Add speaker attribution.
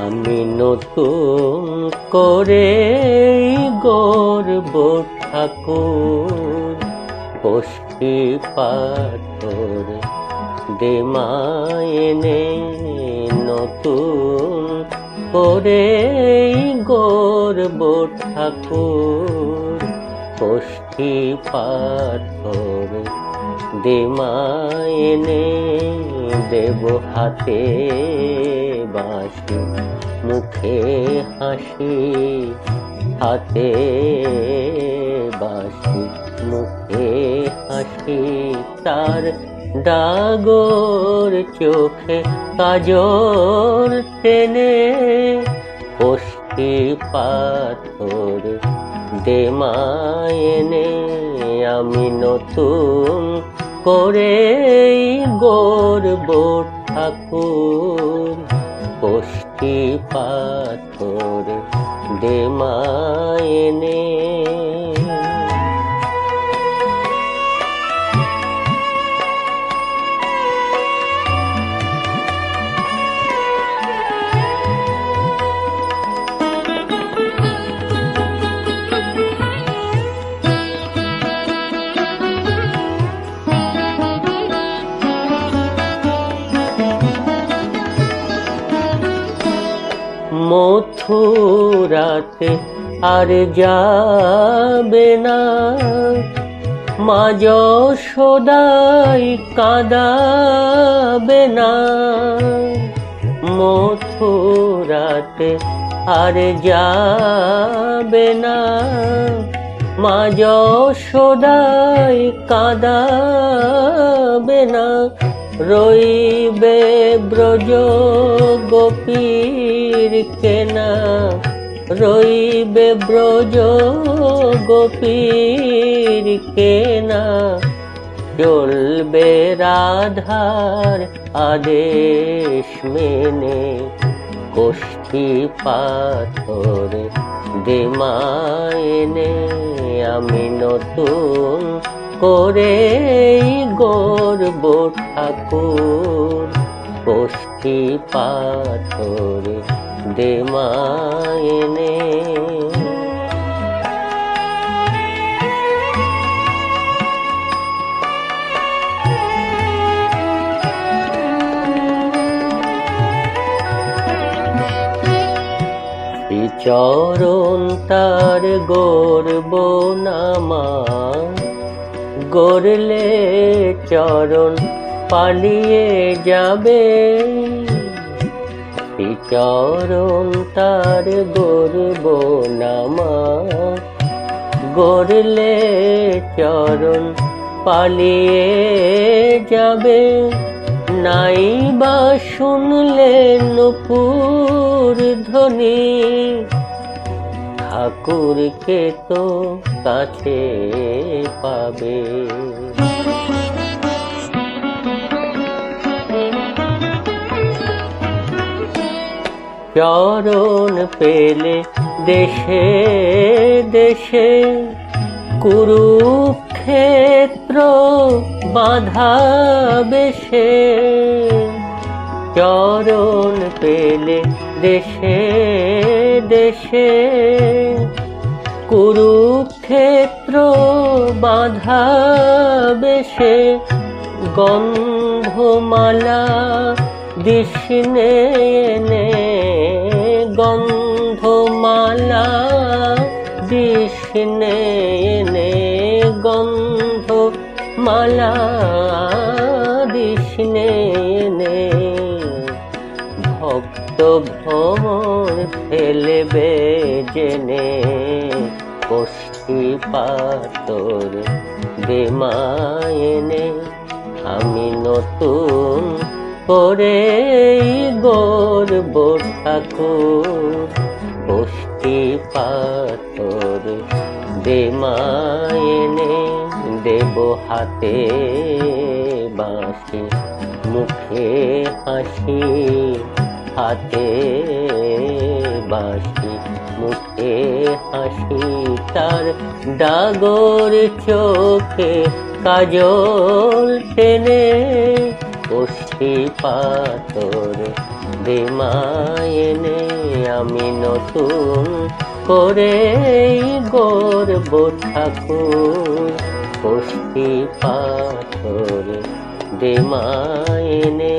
Speaker 1: আমি নতুন করে গর্ব ঠাকুর পাথর, দে মায়েনে নতুন করে গর্ব ঠাকুর। বসি পাথর, দে মায়েনে দেব হাতে বাঁশি, মুখে হাসি, হাতে বাঁশি, মুখে হাসি তার ডাগর চোখে কাজল টেনে, কষ্টি পাথর দে মায়েনে, আমি নতুন করে গর্ব ঠাকুর। কষ্টি পাথর দে মথুরাতে আর যাবে না। মা যশোদাই কাঁদাবে না। মথুরাতে আর যাবে না। মা যশোদাই কাঁদাবে না। রইবে ব্রজ গোপীর কেনা রইবে ব্রজ গোপীর কেনা। চলবে রাধার আদেশ মেনে কোষ্ঠী পাথর দে মায়েনে আমি নতুন করে গর্ব ঠাকুর। কোষ্ঠী পাথর দে মায়েনে চরণ তার গর্ব নামা। গড়লে চরণ পালিয়ে যাবে। চরণ তার গর্ব নামা গড়লে চরণ পালিয়ে যাবে। নাই বা শুনলে নুপুর ধ্বনি। ঠাকুরকে তো কাছে পাবে। চরণ পেলে দেশে দেশে কুরুক্ষেত্র বাধা বেশে। চরণ পেলে দেশে দেশে কুরুক্ষেত্র বাধা বেশে। গন্ধমালা দিশনে দিশনে এনে গন্ধমালা দিশনে এনে ভক্ত ভ্রমণ ফেলবে জেনে কষ্টি পাতর দে মায়েনে আমি নতুন করে গর্ব ঠাকুর কষ্টি পাতর দে মায়েনে, দেব হাতে বাঁশি। মুখে হাসি, হাতে বাঁশি। মুখে হাসি, তার ডাগর চোখে কাজল টেনে কষ্টি পাথর দেমায়নে আমি নতুন করে গর্ব ঠাকুর। কষ্টি পাথর দেমায়নে